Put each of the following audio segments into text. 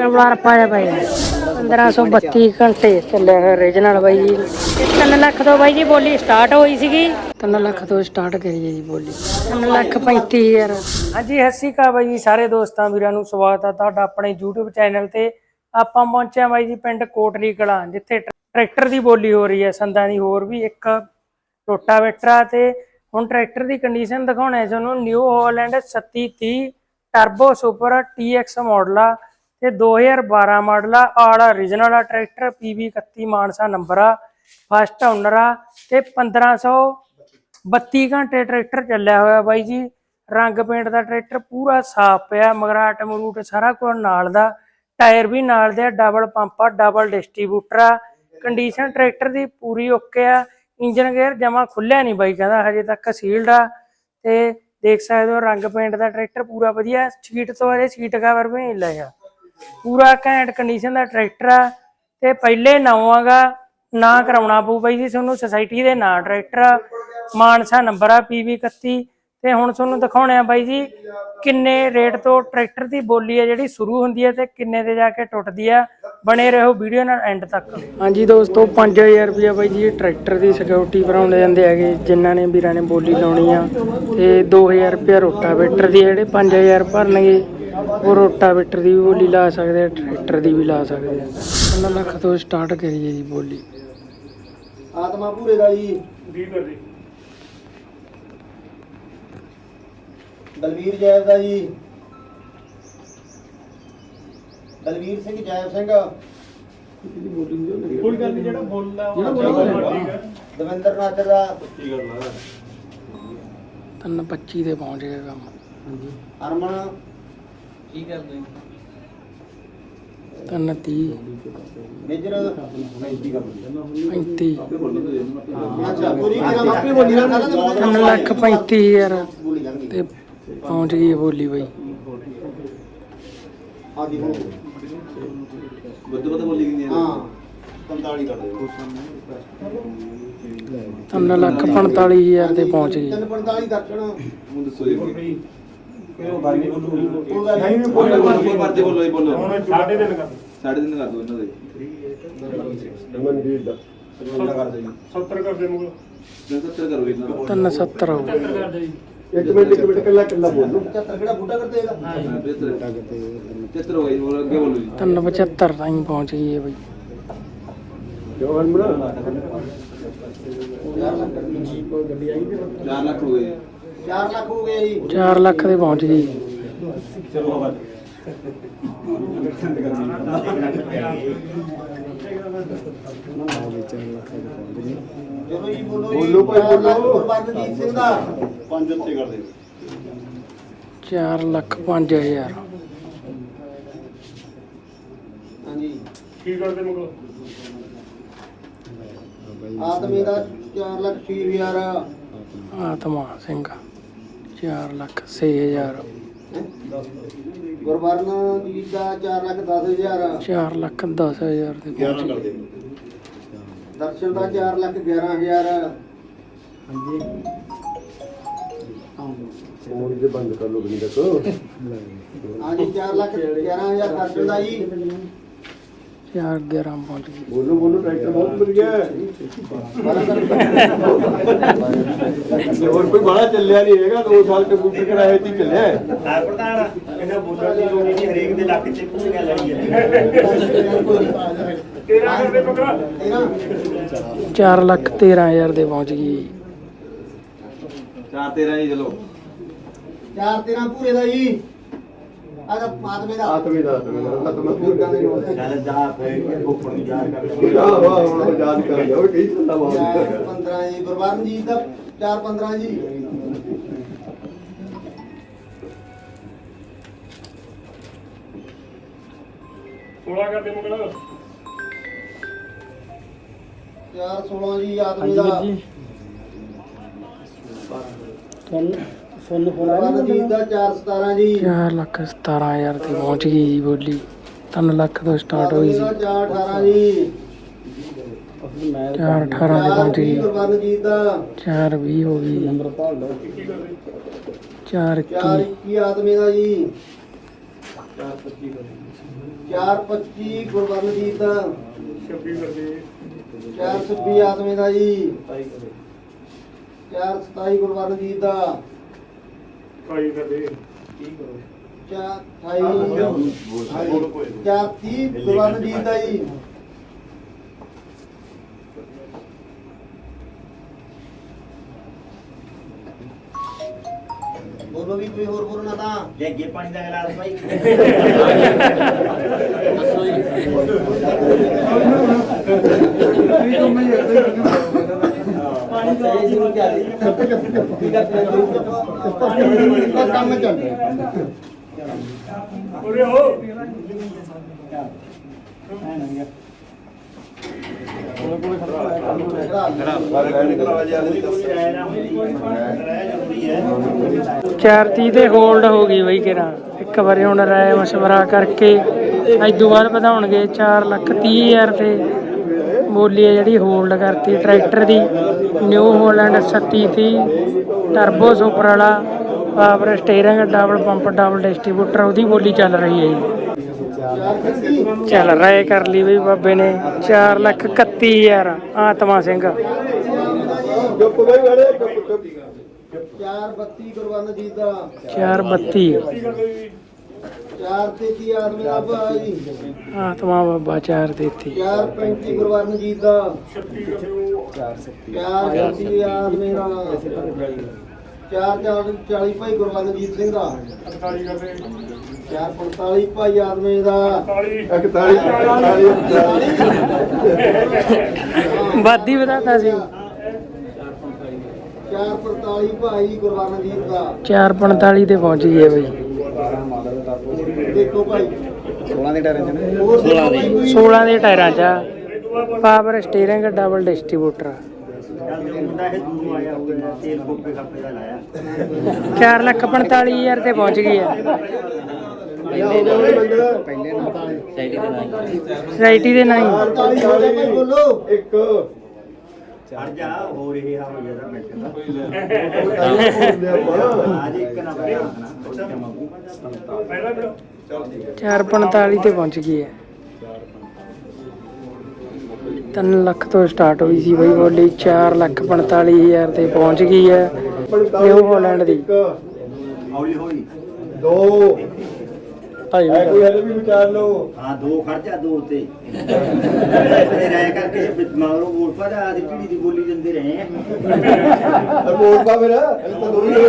ਰਵਾਰ ਪਾਇਆ ਬਾਈ। 1532 ਘੰਟੇ ਚੱਲਿਆ ਹੋਇਆ ਰੀਜਨਲ ਬਾਈ ਜੀ। 3 ਲੱਖ ਤੋਂ ਬਾਈ ਜੀ ਬੋਲੀ ਸਟਾਰਟ ਹੋਈ ਸੀਗੀ। 3 ਲੱਖ ਤੋਂ ਸਟਾਰਟ ਕਰੀ ਹੈ ਜੀ ਬੋਲੀ। 3 ਲੱਖ 35000 ਹਾਂਜੀ ਹੱਸੀ ਕਾ ਬਾਈ ਜੀ ਸਾਰੇ ਦੋਸਤਾਂ ਵੀਰਾਂ ਨੂੰ ਸਵਾਗਤ ਹੈ ਤੁਹਾਡਾ ਆਪਣੇ YouTube ਚੈਨਲ ਤੇ। ਆਪਾਂ ਪਹੁੰਚਿਆ ਬਾਈ ਜੀ ਪਿੰਡ ਕੋਟਲੀ ਕਲਾਂ ਜਿੱਥੇ ਟਰੈਕਟਰ ਦੀ ਬੋਲੀ ਹੋ ਰਹੀ ਹੈ ਸੰਦਾਂ ਦੀ ਹੋਰ ਵੀ ਇੱਕ ਰੋਟਾਵੇਟਰਾ ਤੇ ਹੁਣ ਟਰੈਕਟਰ ਦੀ ਕੰਡੀਸ਼ਨ ਦਿਖਾਉਣਾ ਹੈ ਤੁਹਾਨੂੰ New Holland 3730 turbo super TX model ਆ। ਤੇ 2012 ਮਾਡਲ ਆ, ਆਲ origignal ਆ, ਟਰੈਕਟਰ PB 31 ਮਾਨਸਾ ਨੰਬਰ ਆ ਫਸਟ ਓਨਰ ਆ ਤੇ 1532 ਘੰਟੇ ਟਰੈਕਟਰ ਚੱਲਿਆ ਹੋਇਆ ਬਾਈ ਜੀ। ਰੰਗ ਪੇਂਟ ਦਾ ਟਰੈਕਟਰ ਪੂਰਾ ਸਾਫ਼ ਪਿਆ ਮਗਰਾਟ ਮਰੂਟ ਸਾਰਾ ਕੁਝ ਨਾਲ ਦਾ, ਟਾਇਰ ਵੀ ਨਾਲ ਦੇ ਆ ਡਬਲ ਪੰਪ ਆ ਡਬਲ ਡਿਸਟ੍ਰੀਬਿਊਟਰ ਆ। ਕੰਡੀਸ਼ਨ ਟਰੈਕਟਰ ਦੀ ਪੂਰੀ ਓਕੇ ਆ ਇੰਜਨ ਗੇਅਰ ਜਮਾ ਖੁੱਲਿਆ ਨਹੀਂ ਬਾਈ, ਕਹਿੰਦਾ ਹਜੇ ਤੱਕ ਸੀਲਡ ਆ। ਤੇ ਦੇਖ ਸਕਦੇ ਹੋ ਰੰਗ ਪੇਂਟ ਦਾ ਟਰੈਕਟਰ ਪੂਰਾ ਵਧੀਆ, ਸੀਟ ਤੋਂ ਹਜੇ ਸੀਟ ਕਵਰ ਵੀ ਨਹੀਂ ਲਾਇਆ ਪੂਰਾ ਘੈਂਟ ਕੰਡੀਸ਼ਨ ਦਾ ਟਰੈਕਟਰ ਆ ਤੇ ਪਹਿਲੇ ਨਵਾਂਗਾ ਨਾ ਕਰਾਉਣਾ ਪਊ ਬਾਈ ਜੀ ਤੁਹਾਨੂੰ ਸੁਸਾਇਟੀ ਦੇ ਨਾਂ ਟਰੈਕਟਰ ਮਾਨਸਾ ਨੰਬਰ ਆ PB 31 ਤੇ ਹੁਣ ਤੁਹਾਨੂੰ ਦਿਖਾਉਣੇ ਆ ਬਾਈ ਜੀ ਕਿੰਨੇ ਰੇਟ ਤੋਂ ਟਰੈਕਟਰ ਦੀ ਬੋਲੀ ਆ ਜਿਹੜੀ ਸ਼ੁਰੂ ਹੁੰਦੀ ਹੈ ਤੇ ਕਿੰਨੇ ਤੇ ਜਾ ਕੇ ਟੁੱਟਦੀ ਆ। ਬਣੇ ਰਹੋ ਵੀਡੀਓ ਨਾਲ ਐਂਡ ਤੱਕ। ਹਾਂਜੀ ਦੋਸਤੋ 5000 ਰੁਪਇਆ ਬਾਈ ਜੀ ਟਰੈਕਟਰ ਦੀ ਸਿਕਿਉਰਿਟੀ ਭਰਾਉਂਦੇ ਜਾਂਦੇ ਹੈਗੇ ਜਿਨ੍ਹਾਂ ਨੇ ਵੀਰਾਂ ਨੇ ਬੋਲੀ ਲਾਉਣੀ ਆ ਤੇ 2000 ਰੁਪਇਆ ਰੋਟਾਵੇਟਰ ਦੀ ਆ, ਜਿਹੜੇ 5000 ਭਰਨਗੇ। ਉਹ ਰੋਟਾਵੇਟਰ ਦੀ ਵੀ ਬੋਲੀ ਲਾ ਸਕਦੇ ਆ ਟਰੈਕਟਰ ਦੀ ਵੀ ਲਾ ਸਕਦੇ ਆ। ਉਹਨਾਂ ਲੱਖ ਤੋਂ ਸਟਾਰਟ ਕਰੀਏ ਜੀ ਬੋਲੀ। ਆਤਮਾ ਪੂਰੇ ਦਾ ਜੀ। ਬਲਵੀਰ ਜੈਬ ਦਾ ਜੀ। ਬਲਵੀਰ ਸਿੰਘ ਜੈਬ ਸਿੰਘ। ਕੋਈ ਗੱਲ ਨਹੀਂ ਜਿਹੜਾ ਬੋਲਦਾ ਜਿਹੜਾ ਬੋਲਦਾ ਦਵਿੰਦਰ ਨਾਦਰ ਦਾ। ਤਿੰਨ 25 ਤੇ ਪਹੁੰਚ ਗਿਆ ਕੰਮ। ਹਰਮਨ ਤਿੰਨ 30 ਮੇਜਰ 35 ਅੱਛਾ ਪੂਰੀ ਆਪੇ ਬੋਲੀ ਨਾ ਤਿੰਨ ਲੱਖ 35000 ਬੋਲੀ ਜਾਂਦੀ। ਤੇ ਪਹੁੰਚ ਗਈ ਬੋਲੀ ਬਾਈ। ਹਾਂਜੀ ਹੁਣ। ਬੱਦੂ ਬੱਦੂ ਬੋਲੀ ਕਿੰਨੀ ਹਾਂ 45 ਕਰ ਦਿਓ। ਤਿੰਨ ਲੱਖ 45000 ਤੇ ਪਹੁੰਚ ਗਈ। 345 ਦਰਸ਼ਨ। ਹੁਣ ਦੱਸੋ ਜੀ। ਉਹਦਾ ਨਹੀਂ ਬੋਲੋ? ਬੋਲੋ ਪਰਦੇ ਬੋਲੋ ਜੀ ਬੋਲੋ। ਹੁਣ ਸਾਢੇ ਦਿਨ ਕਰ ਸਾਢੇ ਦਿਨ ਕਰ ਦੋ ਇਹਨਾਂ ਦੇ। ਮਨਜੀਤ ਦਾ। ਕਰ ਦਿਓ ਜੀ। 70 ਕਰ ਦੇ ਮੁਗਲ। 70 ਕਰੋ ਇਹਨਾਂ ਦਾ। ਤਿੰਨ 70 ਹੋ ਗਏ। ਇੱਕ ਮਿੰਟ ਇੱਕ ਮਿੰਟ ਕੱਲਾ ਕੱਲਾ ਬੋਲ। 75 ਕਿਹੜਾ ਬੁੱਢਾ ਕਰਦੇ ਇਹਦਾ ਹਾਂ 75 75 ਹੋ ਗਈ ਹੋਰ ਅੱਗੇ ਬੋਲੋ ਜੀ। ਤਿੰਨ 75 ਤਾਈਂ ਪਹੁੰਚ ਗਈ ਹੈ ਬਾਈ। ਜੋ ਹਨਮਣਾ 4 ਲੱਖ ਹੋ ਗਏ। 4 ਲੱਖ ਹੋ ਗਏ ਜੀ। 4 ਲੱਖ ਤੇ ਪਹੁੰਚ ਗਈ। ਚਲੋ ਜੀ ਬੋਲੋ ਬੋਲੋ ਭਾਈ ਬੋਲੋ। ਗੁਰਬੰਦਜੀਤ ਸਿੰਘ ਦਾ। ਪੰਜ ਉੱਤੇ ਕਰ ਦੇ। 4 ਲੱਖ 5000 ਹਾਂਜੀ। ਕੀ ਕਰਦੇ ਮੁਗਲ? ਆਦਮੀ ਦਾ 4 ਲੱਖ 6 ਹਜ਼ਾਰ। ਆਤਮਾ ਸਿੰਘ। 4 ਲੱਖ 6000 ਗੁਰਵਰਨ ਜੀ ਦਾ 4 ਲੱਖ 10 ਹਜ਼ਾਰ। 4 ਲੱਖ 10000 ਤੇ ਪਹੁੰਚ ਗਈ ਦਰਸ਼ਨ ਦਾ 4 ਲੱਖ 11 ਹਜ਼ਾਰ। ਫੋਨ ਜੇ ਬੰਦ ਕਰ ਲੋ ਬਣੀ ਦੇਖੋ ਹਾਂਜੀ 4 ਲੱਖ 11 ਹਜ਼ਾਰ ਦਰਸ਼ਨ ਦਾ ਜੀ। 4 11 ਪਹੁੰਚ ਗਈ ਬੋਲੋ ਬੋਲੋ ਟਰੈਕਟਰ ਬਹੁਤ ਮਿਲ ਗਿਆ। ਹੋਰ ਕੋਈ ਬੜਾ ਚੱਲਿਆ ਨਹੀਂ ਹੈਗਾ 2 ਸਾਲ ਕੰਪਿਊਟਰ ਕਰਾਏ ਤੇ ਹੀ ਚੱਲਿਆ। ਹੈ। ਹਾਂ ਪ੍ਰਧਾਨ ਇਹਨਾਂ ਬੋਲਣ ਦੀ ਲੋੜ ਨਹੀਂ ਹਰੇਕ ਦੇ ਲੱਕ 'ਚ ਭੂਮਿਕਾ ਲੜੀ ਹੈ। ਤੇਰਾ ਕਰਦੇ ਪਕੜਾ। 4 ਲੱਖ 13000 ਤੇ ਪਹੁੰਚ ਗਈ। 4 13 ਜੀ ਚਲੋ। 4 13 ਪੂਰੇ ਦਾ ਜੀ। ਆਤਮੇ ਦਾ ਆਤਮੇ ਦਾ ਆਤਮਾ ਬਜ਼ੁਰਗਾਂ ਦੇ ਨੋਟ ਚੱਲ ਜਾ ਫੇਰ ਉੱਪਰ ਨੂੰ ਯਾਦ ਕਰ। ਵਾਹ ਵਾਹ ਵਾਹ ਯਾਦ ਕਰ ਉਹ ਕਈ ਚਾਰ ਬਾਤ 15 ਜੀ ਗੁਰਵਰਨ ਜੀ ਦਾ 4 15 ਜੀ। ਸੋਲਾ ਕਰਦੇ ਮੁਗਲ। 4 16 ਜੀ ਆਦਮੀ ਦਾ। ਗੁਰਵਰਨ ਜੀ ਦਾ 4 17 ਜੀ। 4 ਲੱਖ 17000 ਤੇ ਪਹੁੰਚ ਗਈ ਜੀ ਬੋਲੀ। 3 ਲੱਖ ਤੋਂ ਸਟਾਰਟ ਹੋਈ ਸੀ 4 18 ਜੀ। 4 18 ਤੇ ਪਹੁੰਚ ਗਈ। ਗੁਰਵਰਨ ਜੀ ਦਾ। 4 20 ਹੋ ਗਈ ਨੰਬਰ 4 4 21 21 ਆਦਮੀ ਦਾ ਜੀ। 425 ਗੁਰਵਰਨਜੀਤ ਦਾ 26 ਕਰਦੇ 426 ਆਦਮੀ ਦਾ। ਜੀ। 427 ਗੁਰਵਰਨਜੀਤ ਦਾ। ਕਾਈ ਕਰਦੇ। 430 ਗੁਰਵਰਨਜੀਤ ਦਾ ਜੀ? ਬੋਲੋ ਵੀ ਕੋਈ ਹੋਰ ਬੋਲਣਾ ਤਾਂ। ਜੇ ਅੱਗੇ ਪਾਣੀ ਦਾ ਗਲਾਸ ਭਾਈ ਕੰਮ ਚੱਲ ਰਿਹਾ ਉਰੇ ਹੋ ਰਹਿ ਨਾ ਹੋਈ ਰਹਿ ਜ਼ਰੂਰੀ ਹੈ 430 ਤੇ ਹੋਲਡ ਹੋ ਗਈ ਬਈ ਕਿਰਾ ਇੱਕ ਵਾਰੀ ਹੁਣ ਰਾਏ ਮਸ਼ਵਰਾ ਕਰਕੇ ਇਦੋਂ ਬਾਅਦ ਵਧਾਉਣਗੇ 4 ਲੱਖ 30 ਹਜ਼ਾਰ ਤੇ। ਬੋਲੀ ਹੈ ਜਿਹੜੀ ਹੋਲਡ ਕਰਤੀ ਟਰੈਕਟਰ ਦੀ ਨਿਊ ਹੋਲੈਂਡ 3730 ਟਰਬੋ ਸੁਪਰ ਵਾਲਾ power steering double pump double distributor ਉਹਦੀ ਬੋਲੀ ਚੱਲ ਰਹੀ ਹੈ ਜੀ। ਚੱਲ ਰਾਏ ਕਰ ਲਈ ਬਈ ਬਾਬੇ ਨੇ 4 ਲੱਖ 31 ਹਜ਼ਾਰ ਆਤਮਾ ਸਿੰਘ। ਚੁੱਪ ਬਈ ਬੜੇ ਚੁੱਪ ਚੁੱਪ। 432 ਗੁਰਵਰਨਜੀਤ ਦਾ। 432 433 ਆਦਮੀ ਦਾ ਭਾਈ ਆਤਮਾ ਬਾਬਾ 4 ਦਿੱਤੀ 435 ਗੁਰਵਰਨਜੀਤ ਦਾ। 436 ਆਦਮੀ ਦਾ। 440 ਭਾਈ ਗੁਰਵਰਨਜੀਤ ਸਿੰਘ ਦਾ। 445 ਭਾਈ ਆਦਮੀ ਦਾ। 41 ਵਾਦੀ ਵਧਾਤਾ ਸੀ। 445 ਭਾਈ ਗੁਰਵਰਨਜੀਤ ਦਾ। 445 ਤੇ ਪਹੁੰਚ ਗਏ ਬਈ। ਦੇਖੋ ਭਾਈ। 16 ਦੇ ਟਾਇਰਾਂ ਚ 16 ਦੇ। 16 ਦੇ ਟਾਇਰਾਂ 'ਚ power steering double distributor 4 lakh 45 ਹਜ਼ਾਰ ਤੇ ਪਹੁੰਚ ਗਈ ਹੈ। ਸੋਸਾਇਟੀ ਦੇ ਨਹੀਂ। 45 ਹੋ ਬੋਲੋ। ਇੱਕ। ਛੱਡ ਜਾ ਹੋ ਰਹੀ ਆ ਹੋ ਜਾਂਦਾ ਮਿੰਟ ਦਾ ਆਪਾਂ ਅੱਜ ਇੱਕ ਨਾ ਪਿਆ ਪਹਿਲਾਂ ਬਿਲੋ 445 ਤੇ ਪਹੁੰਚ ਗਈ ਹੈ। 3 ਲੱਖ ਤੋਂ ਸਟਾਰਟ ਹੋਈ ਸੀ ਬਈ ਬੋਲੀ 4 ਲੱਖ 45 ਹਜ਼ਾਰ ਤੇ ਪਹੁੰਚ ਗਈ ਹੈ ਨਿਊ ਹਾਲੈਂਡ ਦੀ। ਹੌਲੀ ਹੌਲੀ। ਦੋ। ਭਾਈ ਕੋਈ ਹਲੇ ਵੀ ਵਿਚਾਰ ਲਓ। ਹਾਂ ਦੋ ਖਰਚਾ ਦੋ ਤੇ ਇਹ ਰਹਿ ਕਰਕੇ ਮਗਰੋਂ ਵੋਟ ਪਾ ਦੀ ਪੀੜੀ ਦੀ ਬੋਲੀ ਦਿੰਦੇ ਰਹੇ ਆ। ਤੇ ਬੋਲ ਪਾ ਫਿਰ ਹਲੇ ਤਾਂ ਦੋ ਹੀ ਹੋਏ।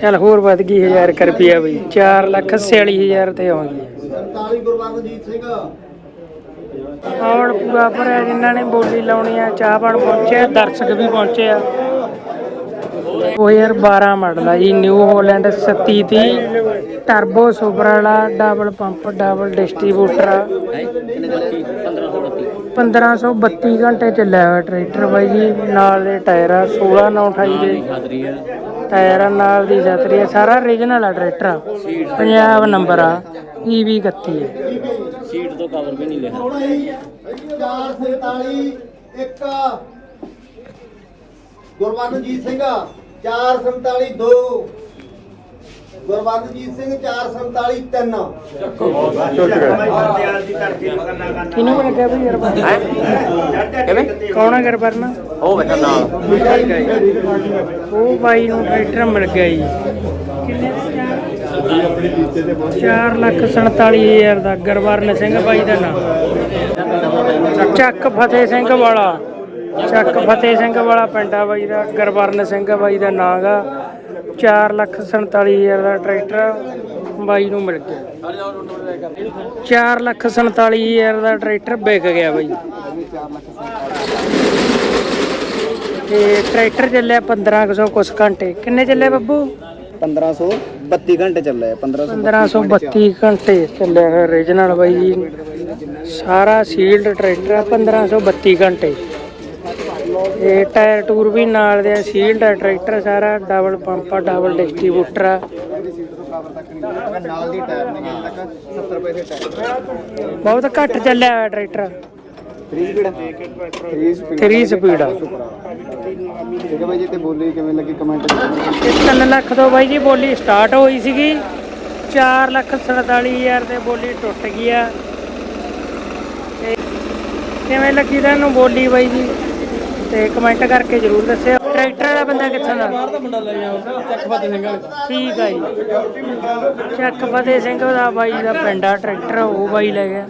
ਚੱਲ ਹੋਰ ਵੱਧ ਗਈ 1000 ਰੁਪਿਆ ਬਈ। 4 ਲੱਖ 46 ਹਜ਼ਾਰ ਤੇ ਆ ਗਈ 47 ਗੁਰਵਰਨਜੀਤ ਸਿੰਘ। ਔਰ ਪੂਰਾ ਭਰਿਆ ਜਿਨ੍ਹਾਂ ਨੇ ਬੋਲੀ ਲਾਉਣੀ ਆ ਚਾਹ ਪਾਣ ਪਹੁੰਚੇ ਆ, ਦਰਸ਼ਕ ਵੀ ਪਹੁੰਚੇ ਆ। 2012 ਮਾਡਲ ਆ ਜੀ ਨਿਊ ਹਾਲੈਂਡ 3730 ਟਰਬੋ ਸੁਪਰ ਵਾਲਾ ਡਬਲ ਪੰਪ ਡਬਲ ਡਿਸਟ੍ਰੀਬਿਊਟਰ 1532 1532 ਘੰਟੇ 'ਚ ਲੈ ਆ ਟਰੈਕਟਰ ਬਾਈ ਜੀ ਨਾਲ ਦੇ ਟਾਇਰਾਂ ਆ 16 ਟਾਇਰਾਂ ਨਾਲ ਦੀ ਛਤਰੀ ਆ ਸਾਰਾ ਰੀਜਨਲ ਆ ਟਰੈਕਟਰ ਆ। ਪੰਜਾਬ ਨੰਬਰ ਆ EV 31 ਸੀਟ ਤੋਂ ਕਵਰ ਵੀ ਨਹੀਂ ਲਿਖਾ 447 ਇੱਕ। ਗੁਰਮਨਜੀਤ ਸਿੰਘ 447 2 ਗੁਰਵੰਦਜੀਤ ਸਿੰਘ 447 3 ਕਿਨੂੰ ਬਣ ਕੌਣ ਹੈ ਗਰਬਰਨਾ ਉਹ ਬੈਠਾ ਨਾਲ ਉਹ ਬਾਈ ਨੂੰ ਟਰੈਕਟਰ ਮਿਲ ਗਿਆ ਜੀ। ਕਿੰਨੇ ਚਾਰ? ਲੱਖ 47000 ਦਾ ਗੁਰਵਰਨ ਸਿੰਘ ਬਾਈ ਦਾ ਨਾਮ। ਚੱਕ ਫਤਿਹ ਸਿੰਘ ਵਾਲਾ। ਚੱਕ ਫਤਿਹ ਸਿੰਘ ਵਾਲਾ ਪਿੰਡਾ ਬਾਈ ਦਾ। ਗੁਰਵਰਨ ਸਿੰਘ ਬਾਈ ਦਾ ਨਾਮ ਗਾ 4 ਲੱਖ 47000 ਦਾ ਟਰੈਕਟਰ ਬਾਈ ਨੂੰ ਮਿਲ ਗਿਆ। 4 ਲੱਖ 47000 ਦਾ ਟਰੈਕਟਰ ਵਿਕ ਗਿਆ ਬਾਈ। ਤੇ ਟਰੈਕਟਰ ਚੱਲਿਆ 1500 ਕੁਛ ਘੰਟੇ। ਕਿੰਨੇ ਚੱਲੇ ਬੱਬੂ? 1532 ਘੰਟੇ ਚੱਲੇ 1532 ਘੰਟੇ ਚੱਲਿਆ। ਰੀਜਨਲ ਬਾਈ ਜੀ। ਸਾਰਾ ਸੀਲਡ ਟਰੈਕਟਰ ਆ 1532 ਘੰਟੇ। ਇਹ ਟਾਇਰ ਟੂਰ ਵੀ ਨਾਲ ਦੇ ਸੀਲਡ ਆ, ਟਰੈਕਟਰ ਸਾਰਾ, ਡਬਲ ਪੰਪ ਆ, ਡਬਲ ਡਿਸਟ੍ਰੀਬਿਊਟਰ ਆ। ਨਾਲ ਦੀ ਟਾਇਰ ਨੇ ਤੱਕ 70 ਰੁਪਏ ਦੇ ਟਾਇਰ ਬਹੁਤ ਘੱਟ ਚੱਲਿਆ ਹੋਇਆ ਟਰੈਕਟਰ। 3 ਸਪੀਡ 3 ਸਪੀਡ ਆ। ਠੀਕ ਹੈ ਬਾਈ ਜੀ ਤੇ ਬੋਲੀ ਕਿਵੇਂ ਲੱਗੀ ਕਮੈਂਟ 3 ਲੱਖ ਤੋਂ ਬਾਈ ਜੀ, ਬੋਲੀ ਸਟਾਰਟ ਹੋਈ ਸੀਗੀ। 4 ਲੱਖ 47000 ਤੇ ਬੋਲੀ ਟੁੱਟ ਗਈ ਆ। ਕਿਵੇਂ ਲੱਗੀ ਤੁਹਾਨੂੰ ਬੋਲੀ ਬਾਈ ਜੀ? ਤੇ ਕਮੈਂਟ ਕਰਕੇ ਜਰੂਰ ਦੱਸਿਓ। ਟਰੈਕਟਰ ਵਾਲਾ ਬੰਦਾ ਕਿੱਥੋਂ ਦਾ? ਬਾਹਰ ਦਾ ਮੁੰਡਾ ਲੈ ਚੱਕ ਫਤਿਹ ਸਿੰਘ ਠੀਕ ਆ ਜੀ। ਚੱਕ ਫਤਿਹ ਸਿੰਘ ਦਾ ਬਾਈ ਦਾ ਪਿੰਡ ਆ ਟਰੈਕਟਰ ਉਹ ਬਾਈ ਲੈ ਗਿਆ।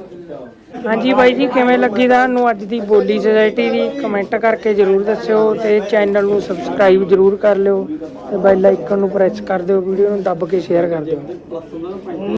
ਹਾਂਜੀ ਬਾਈ ਜੀ ਕਿਵੇਂ ਲੱਗੀ ਤੁਹਾਨੂੰ ਅੱਜ ਦੀ ਬੋਲੀ ਸੁਸਾਇਟੀ ਦੀ? ਕਮੈਂਟ ਕਰਕੇ ਜਰੂਰ ਦੱਸਿਓ ਤੇ ਚੈਨਲ ਨੂੰ ਸਬਸਕ੍ਰਾਈਬ ਜਰੂਰ ਕਰ ਲਿਓ ਤੇ ਬੈਲ ਆਈਕਨ ਨੂੰ ਪ੍ਰੈਸ ਕਰ ਦਿਓ ਵੀਡੀਓ ਨੂੰ ਦੱਬ ਕੇ ਸ਼ੇਅਰ ਕਰ ਦਿਓ।